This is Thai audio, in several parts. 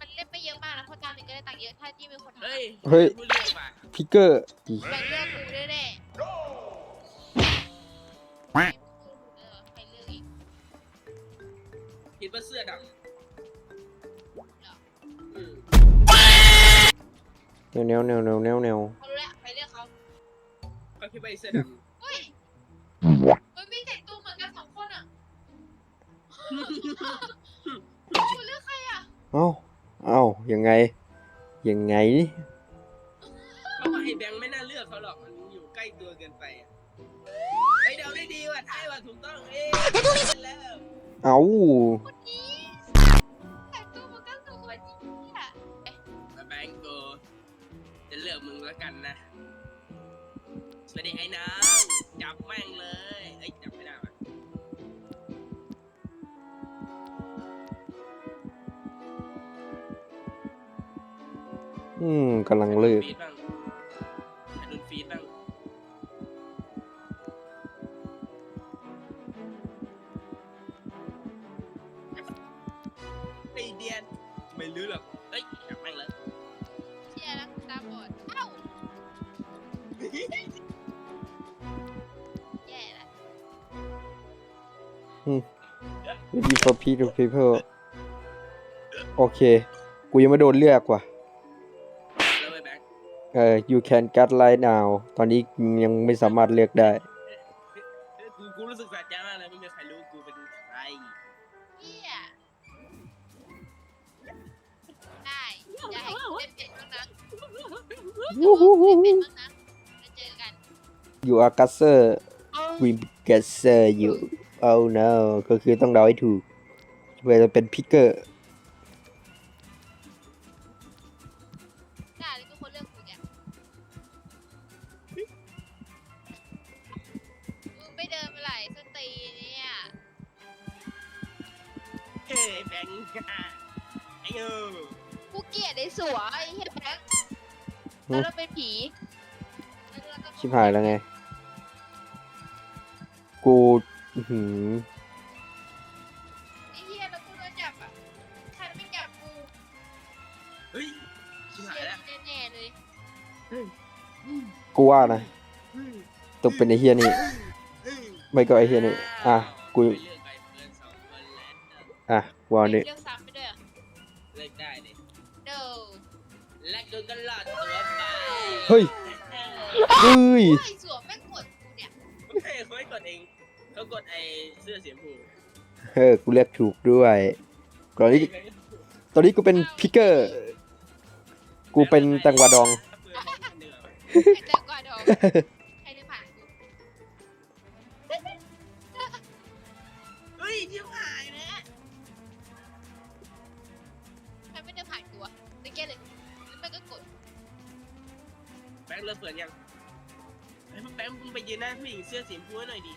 มันเล่นไม่เยอะมากนะเพราะการหนึ่งก็ได้ตังค์เยอะถ้าที่มีคนทำเฮ้ยเฮ้ยผู้เรียกว่ะพิกเกอร์อีไปเลือกกูได้แน่เออใครเลือกอีกคิดว่าเสื้อดำอืมแนวแนวแนวแนวแนวแนวเขารู้แล้วใครเลือกเขาก็คิดว่าไอ้เสื้อดเฮ้ยมั คุณเลือกใครอะเอ้าเอ้ายังไง ยังไงำเขาว่าไอ้แบงค์ไม่น่าเลือกเขาหรอกมันอยู่ใกล้ตัวเกินไปอะไอ้ยเดาได้ดีว่ะทายว่ะถูกต้องเอ๊ะแล้วเอ้าคนนี้แต่งตัวเหมือนกันสองคนนี้อะแบงค์กูจะเลือกมึงแล้วกันนะสวัสดีไอ้น้องจับแม่งเลยเอ้ยจับ อืมกำลังเลือกฟีดบ้างให้โดนฟีดบ้างไอเดียนไม่รู้หรอกเอ้ยจับแม่งเลยเชียร์นะตาบอดเอ้าแย่ละ ready for people people โอเค กูยังไม่โดนเลือกว่ะ เออ you can get right now ตอนนี้ยังไม่สามารถเลือกได้เอ้ยกูกูรู้สึกสะใจมากเลยไม่มีใครรู้กูเป็นใครเฮียได้อย่าให้กูได้เป็นบ้างนะอย่าให้กูได้เป็นบ้างนะแล้วเจอกัน you are gasser we gasser you oh no ก็คือต้องเดาให้ถูกเพื่อจะเป็นพิกเกอร์ ไอ้เออกูเกลียดไอ้สัวไอ้เหี้ยแบงค์แล้วเราเป็นผีแล้วเราก็ชิบหายแล้วไง กูอื้อหือไอ้เหี้ยแล้วกูโดนจับอะใครไม่จับกูเฮ้ยชิบหายเชี่ยแล้วแน่ๆเลยกูว่านะต้องเป็นไอเฮียนี่ ไม่ก็ไอ้เหี้ยนี่ อะ กูไปเลือกไอ้เพื่อนสองคนแล้ว อะกูเอานี่เลือก เฮ้ยเฮ้ยไอ้สัวแม่งกดกูเนี่ยเฮ้ยเขาไม่กดเองเขากดไอ้เสื้อสีชมพูเออกูเลือกถูกด้วย ตอนนี้ตอนนี้กูเป็นพิกเกอร์ กูเป็นแตงกวาดอง ไอ้แตงกวาดอง ไอ้ยแบงค์มึงไปยืนหน้าผู้หญิงเสื้อสีชมพูให้หน่อยดิ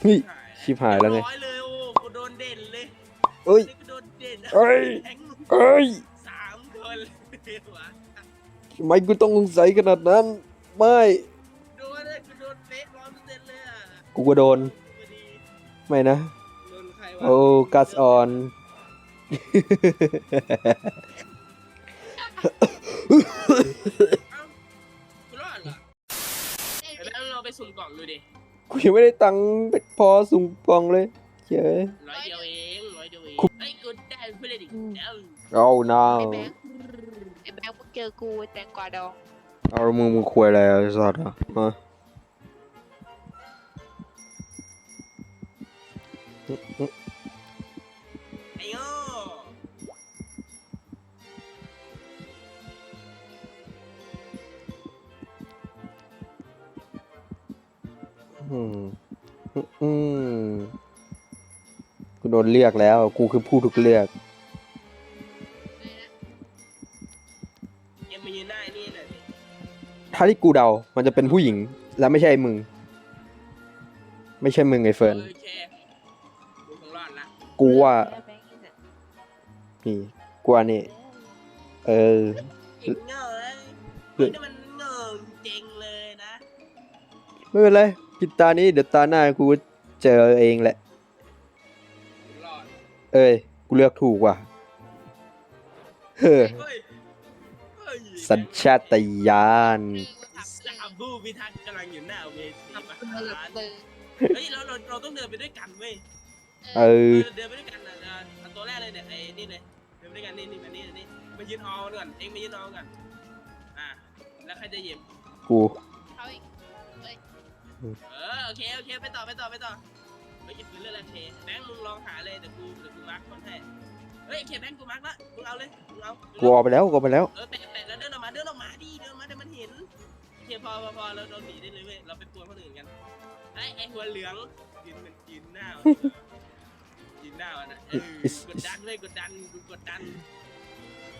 เฮ้ยชิบหายแล้วไง ร้อยเลยโอ้กูโดนเด่นเลยเอ้ยนี่กูโดนเด่นเอ้ยแทงเอ้ยสามคนเลยวะทำไมกูต้องสงสัยขนาดนั้น ไม่ โดนเลยกูโดนเป๊ะร้อยเปอร์เซ็นต์เลยอะกูก็โดนพอดีไม่นะ โดนใครวะโอ้กัสออนเอ้ากูรอดเหรอเอ้ยไอ้แบงค์เราไปสุ่มกล่องดูดิกูยังไม่ได้ตังค์พอสุ่มกล่องเลยเจ้ยร้อยเดียวเองร้อยเดียวเองไอ้ยกูได้เพื่อนอีกแล้วเอา no ไอ้แบงค์ไอ้แบงค์พวกเจอกูแตงกวาดองเอามึงมึงคุยอะไรอะไอ้สัตว์อะมา อืมกูโดนเลือกแล้ว กูคือผู้ถูกเลือกเลยนะยังมายืนหน้าไอ้นี่หน่อยดิถ้าที่กูเดา มันจะเป็นผู้หญิง แล้วไม่ใช่มึง ไม่ใช่มึงไอ้เฟิร์น โอเคกูคงรอดละกูว่าไอ้แบงค์นี่น่ะนี่ กูว่านี่เเออเก่งเงยเฮ้ย นี่มันเงงเจ๋งเลยนะ ไม่เป็นไรกินตานี้ เดี๋ยวตาหน้ากู เจอเองแหละรอดเอ้ย กูเลือกถูกว่ะ เฮ้อเฮ้ยเฮ้ยสัญชาตญาณหนึ่งมันสาบูพิทักษ์กำลังอยู่หน้าเวทีทำประเพื่อหารเบอร์เฮ้ยเราเราเราต้องเดินไปด้วยกันเว้ยเออเดินไปด้วยกันนะเออเอาตัวแรกเลยเนี่ยไอ้นี่เลยเดินไปด้วยกันนี่นี่อันนี้อันนี้มายืนออก่อนเองมายืนออก่อนอะแล้วใครจะหยิบกูเขาอีกเออ โอเคโอเคไปต่อไปต่อไปต่อไปหยิบปืนเรื่องอะไรเคแบงค์มึงลองหาเลยเดี๋ยวกูเดี๋ยวกูมาร์คคนให้เฮ้ยเคแบงค์กูมาร์คละมึงเอาเลยมึงเอากูออกไปแล้วกูออกไปแล้ว เออแปะแปะแล้วเดินออกมาเดินออกมาดิเดินออกมาเดี๋ยวมันเห็นโอเคพอพอพอเราเราหนีได้เลยเว้ยเราไปปวนคนอื่นกันไอ้ไอ้หัวเหลืองยืนเหมือนยืนหน้ามันยืนหน้ามันนะเออกดดันเว้ยกดดันกูกดดัน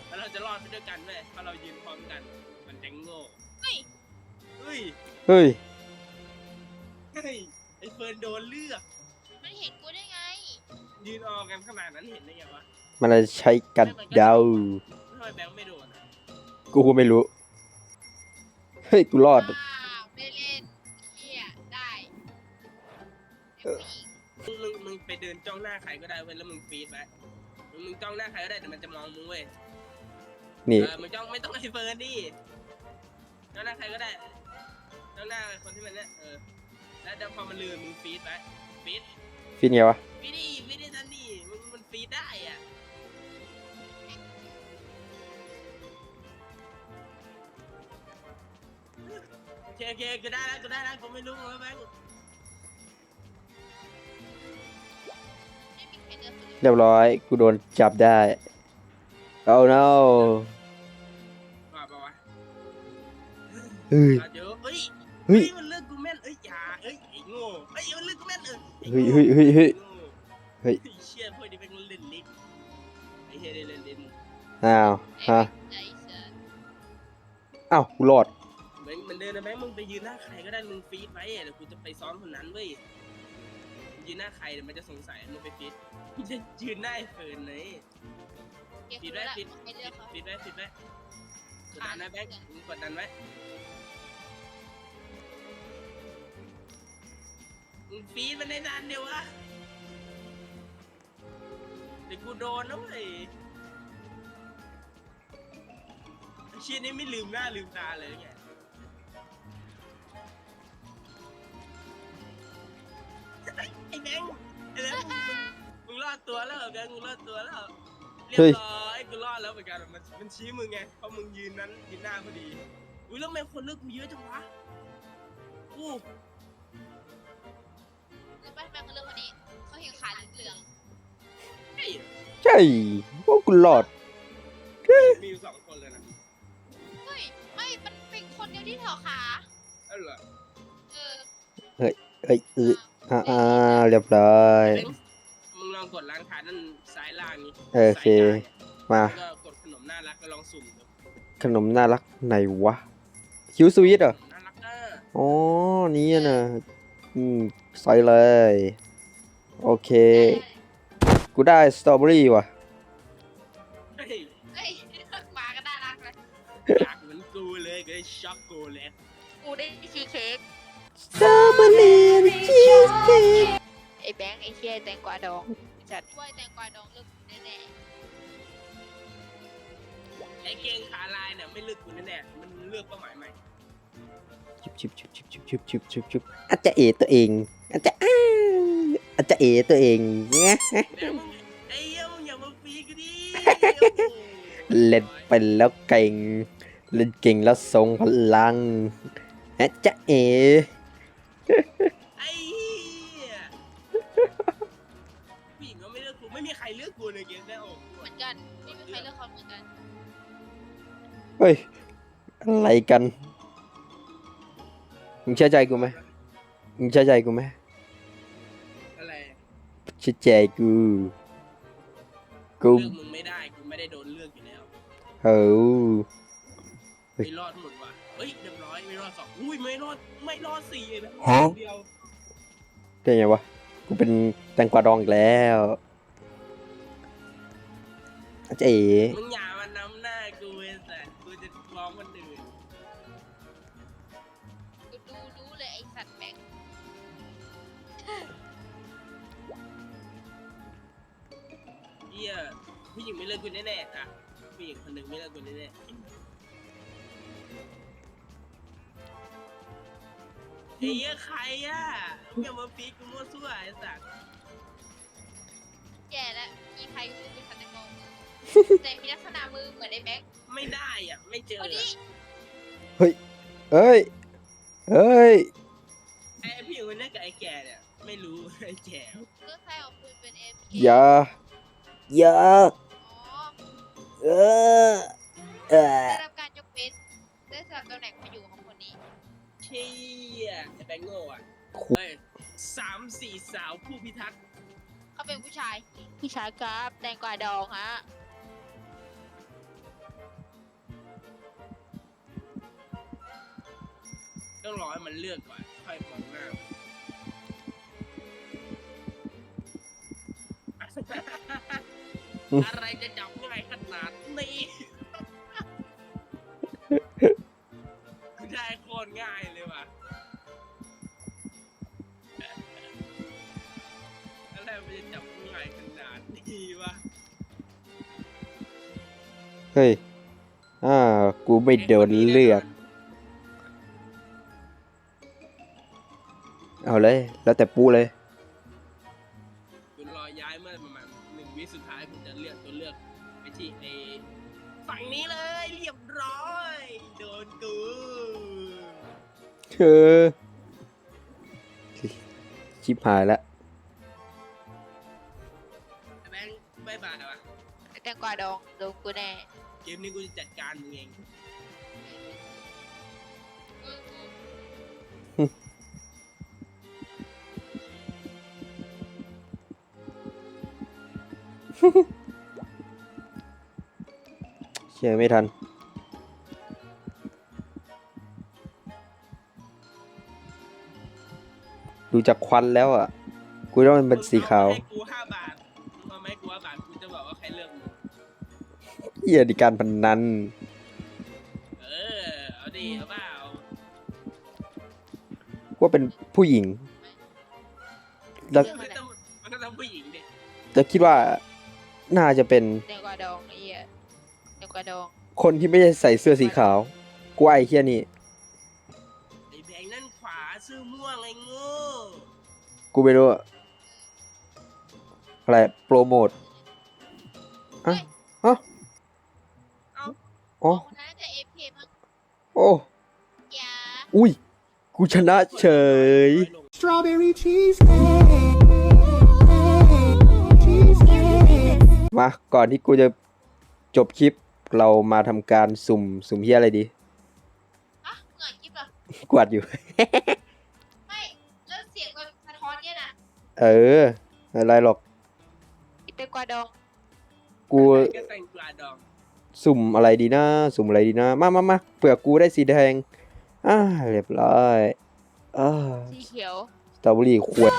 แล้วเราจะรอดไปด้วยกันเว้ยถ้าเรายืนพร้อมกัน มันจะโง่เฮ้ยเฮ้ย เฮ้ยเฮ้ ยไอ้เฟิร์นโดนเลือก มันเห็นกูได้ไง ยืนออกกันขนาดนั้นเห็นได้ไงวะมันจะใช้กันเดาทำไมแบงค์ไม่โดนอะกูก็ไม่รู้ เฮ้ย กูรอด อ้าวไม่เล่นเฮียได้ไอ้ผู้หญิงมึงมึงมึงไปเดินจ้องหน้าใครก็ได้เว้ยแล้วมึงฟีดไว้มึงมึงจ้องหน้าใครก็ได้แต่มันจะมองมึงเว้ยนี่ เออมึงจ้องไม่ต้องไอ้เฟิร์นดิจ้องหน้าใครก็ได้จ้องหน้าคนที่มันเนี่ยเออ แล้วเดี๋ยวพอมันลืมมึงฟีดไว้ฟีดฟินไงวะ ฟีดดิฟีดดิทันดิมึงมันฟีดได้อะโอเคโอเคกูได้แล้วกูได้แล้วกูไม่รู้ว่าแบงค์ไม่มีใครเลือกคนอื่นเรียบร้อย กูโดนจับได้เอา no ว่าปะวะเฮ้ยเดี๋ยวเฮ้ยเฮ้ย มัน เออไอ้เฮ้ยโง่เฮ้ยเฮ้ยเฮ้ยโง่เฮ้ยไอ้เชี่ยพวกนี้เป็นเล่นลิ้นไอ้เฮียได้เล่นลิ้นอ้าวไอ้ฮะไอ้เสืออ้าวกูรอดเหมือนเหมือนเดินนะแม่งมึงไปยืนหน้าใครก็ได้มึงฟีดไว้อะเดี๋ยวกูจะไปซ้อมคนนั้นเว้ยยืนหน้าใครเดี๋ยวมันจะสงสัยมึงไปฟีดมึงจะยืนหน้าไอ้เฟิร์นเลยเก็บฟีดไว้ไว้ละฟีดไม่เลือกเขาฟีดไว้ฟีดไว้กดดันนะแบงค์มึงกดดันไว้ มึงฟีดมันได้นานเดียววะเดี๋ยวกูโดนนะเว้ยไอ้เชี่ยนี่ไม่ลืมหน้าลืมตาเลยไงไอ้แบงค์ไอ้แบงค์มึงมึงมึงรอดตัวแล้วเหรอแบงค์มึงรอดตัวแล้วเหรอเรียเฮ้บยร้อยกูรอดแล้วเหมือนกันมันมันชี้มึงไงเพราะมึงยืนนั้นยืนหน้าพอดีอุ้ยแล้วแม่งคนเลือกกูเยอะจังวะอู้ เขาเห็นขาเหลืองเฮ้ยใช่พวกกูรอดมีอยู่สองคนเลยนะๆเฮ้ยไม่มันเป็นคนเดียวที่ถอดขาเอ้าเหรอเออเฮ้ยเอออ่าอ่าเรียบร้อยแบงค์มึงลองกดร้านค้าด้านซ้ายล่างนี้เออโอเคมา แล้วก็กดขนมน่ารักแล้วลองสุ่มดูขนมน่ารักไหนวะ คิวสวีทเหรอ น่ารักอะอ๋อ นี่อะนะอืมใส่เลย โอเค กูได้สตรอเบอรี่ว่ะ เฮ้ยเฮ้ยหมาก็น่ารักเลยอยากเหมือนกูเลยก็ได้ช็อกโกแลตกูได้ชีสเค้กสตรอเบอรี่ชีสเค้กไอ้แบงค์ไอ้เชี่ยแตงกวาดองจัดว่าแตงกวาดองเลือกกูแน่ไอ้เกงขาลายเนี่ยไม่เลือกกูแน่ๆมันเลือกเป้าหมายใหม่ชิบชิบชิบชิบชิบชิบชิบชิบชิบอาจจะเอตัวเองอาจจะอ้าว อาจจะเอตัวเองเงี้ยไอ้เหี้ยมึงอย่ามาฟีกดิเล่นไปแล้วเก่ง เล่นเก่งแล้วทรงพลังอาจจะเอไอ้เหี้ยผู้หญิงก็ไม่เลือกกูไม่มีใครเลือกกูเลยเกมได้โอ้เหมือนกันไม่มีใครเลือกเขาเหมือนกันเฮ้ยอะไรกันมึงเชื่อใจกูไหมมึงเชื่อใจกูไหม เชื่อใจกูกูเลือกมึงไม่ได้กูไม่ได้โดนเลือกอยู่แล้วเฮ้ยเฮ้ยไม่รอดหมดว่ะเฮ้ยเรียบร้อยไม่รอดสองอุ้ยไม่รอดไม่รอดสี่เลยนะฮะ เดียวได้ไงวะ กูเป็นแตงกวาดองอีกแล้วอาจจะเอมึงอย่า ผู้หญิงไม่เลิกกูแน่ๆอะผู้หญิงคนหนึ่งไม่เลิกกูแน่ๆไอ้เหี้ยใครอะอย่ามาปีกกูมั่วซั่วไอ้สัสแย่แล้วมีใครกูไม่ทันได้มองมือ แต่มีลักษณะมือเหมือนไอแบงค์ไม่ได้อะ ไม่เจอคนนี้เอ้ย เอ้ย ไอ้ผู้หญิงคนนี้กับไอ้แก่เนี่ยไม่รู้ไอ้แก่เลือกใส่ออกปืนเป็นเอฟอย่า อย่าอ๋อ เออ เออได้รับการยกเว้นได้สลับตำแหน่งมาอยู่ของคนนี้ เชี่ยไอ้แบงค์โง่อะเฮ้ยสามสี่สาวผู้พิทักษ์เขาเป็นผู้ชายผู้ชายครับแดงกว่าดองฮะต้องรอให้มันเลือกก่อนค่อยมองหน้าอะไรจะจับ ฮ้ยอ่ากูไม่โดนเลือก เอาเลย แล้วแต่ปูเลยคุณรอย้ายเมื่อประมาณหนึ่งวิสุดท้ายคุณจะเลือกตัวเลือกไปที่ไอ้ฝั่งนี้เลยเรียบร้อย โดนกูคือชิบหายละแบงค์บายบายว่ะแดงกว่าดองโดนกูแน่ เกมนี้กูจะจัดการมึงเองเชื่อไม่ทัน ดูจากควันแล้วอะ กูต้องมันเป็นสีขาวมึงเอามาให้กู หี้ยดิการพนนันเออ เอาดิเอาเปล่าว่าเป็นผู้หญิง แล้วมันก็ต้องมันก็ต้องผู้หญิงดิจะคิดว่าน่าจะเป็นแดงกว่าดองไอ้เหี้ยแดงกว่าดองคนที่ไม่ได้ใส่เสื้อสีขาวกูว่าไอ้เฮียนี่ ไอ้แบงค์นั่นขวาซื้อม่วงไอ้โง่กูไม่รู้อะอะไรโปรโมท อะอะเอ้าอ๋อคนนั้นจะเอฟเคมั้งโอ้อย่าอุ้ย กูชนะเฉย Strawberry cheesecake. Cheesecake. มาก่อนที่กูจะจบคลิปเรามาทำการสุ่มสุ่มเฮียอะไรดี อะเหงื่อกิ๊บเหรอกวาดอยู่ ไม่ แล้วเสียงแบบสะท้อนเนี่ยนะเออไม่เป็นไรหรอกแดงกว่าดองกู ก็แต่งปลาดอง สุ่มอะไรดีนะ สุ่มอะไรดีนะ มามามาเผื่อกูได้สีแดง อ่าเรียบร้อยอ่าสีเขียวสตรอเบอรี่ขวด